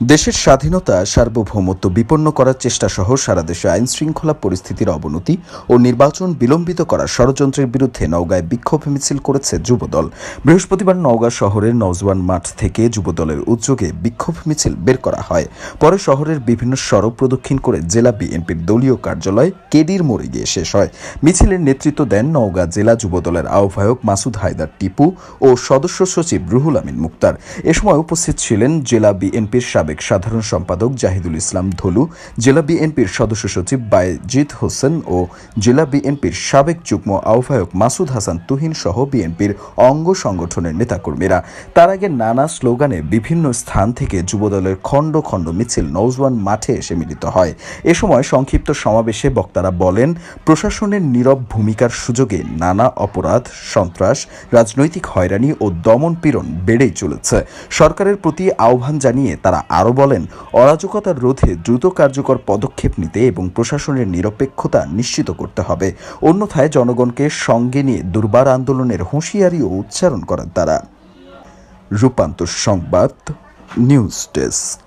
দেশের স্বাধীনতা, সার্বভৌমত্ব বিপন্ন করার চেষ্টা সহ সারা দেশে আইন শৃঙ্খলা পরিস্থিতির অবনতি ও নির্বাচন বিলম্বিত করার ষড়যন্ত্রের বিরুদ্ধে নওগাঁয় বিক্ষোভ মিছিল করেছে যুবদল। বৃহস্পতিবার নওগাঁ শহরের নওজওয়ান মাঠ থেকে যুবদলের উদ্যোগে বিক্ষোভ মিছিল বের করা হয়। পরে শহরের বিভিন্ন সড়ক প্রদক্ষিণ করে জেলা বিএনপির দলীয় কার্যালয় কেডির মোড়ে গিয়ে শেষ হয়। মিছিলের নেতৃত্ব দেন নওগাঁ জেলা যুবদলের আহ্বায়ক মাসুদ হায়দার টিপু ও সদস্য সচিব রুহুল আমিন মুক্তার। এ সময় উপস্থিত ছিলেন জেলা বিএনপির সাবেক সাধারণ সম্পাদক জাহিদুল ইসলাম ধলু, জেলা বিএনপির সদস্য সচিব বায়েজিদ হোসেন ও জেলা বিএনপির সাবেক যুগ্ম আহ্বায়ক মাসুদ হাসান তুহিন সহ বিএনপির অঙ্গ সংগঠনের নেতাকর্মীরা। তার আগে নানা স্লোগানে বিভিন্ন স্থান থেকে যুবদলের খণ্ড খণ্ড মিছিল নৌজওয়ান মাঠে এসে মিলিত হয়। এ সময় সংক্ষিপ্ত সমাবেশে বক্তারা বলেন, প্রশাসনের নীরব ভূমিকার সুযোগে নানা অপরাধ, সন্ত্রাস, রাজনৈতিক হয়রানি ও দমন পীড়ন বেড়েই চলেছে। সরকারের প্রতি আহ্বান জানিয়ে তারা আরও বলেন, অরাজকতার রোধে দ্রুত কার্যকর পদক্ষেপ নিতে এবং প্রশাসনের নিরপেক্ষতা নিশ্চিত করতে হবে। অন্যথায় জনগণকে সঙ্গে নিয়ে দুর্বার আন্দোলনের হুঁশিয়ারিও উচ্চারণ করেন তারা। রূপান্তর সংবাদ, নিউজ ডেস্ক।